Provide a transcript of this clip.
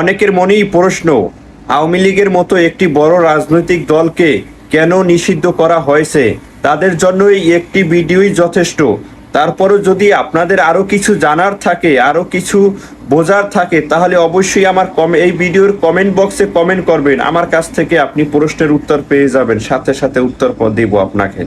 অনেকের মনেই প্রশ্ন, আওয়ামী লীগের মতো একটি বড় রাজনৈতিক দলকে কেন নিষিদ্ধ করা হয়েছে? তাদের জন্যই একটি ভিডিওই যথেষ্ট। তারপরও যদি আপনাদের আরও কিছু জানার থাকে, আরও কিছু বোঝার থাকে, তাহলে অবশ্যই আমার কমে, এই ভিডিওর কমেন্ট বক্সে কমেন্ট করবেন। আমার কাছ থেকে আপনি প্রশ্নের উত্তর পেয়ে যাবেন। সাথে সাথে উত্তর দেব আপনাকে।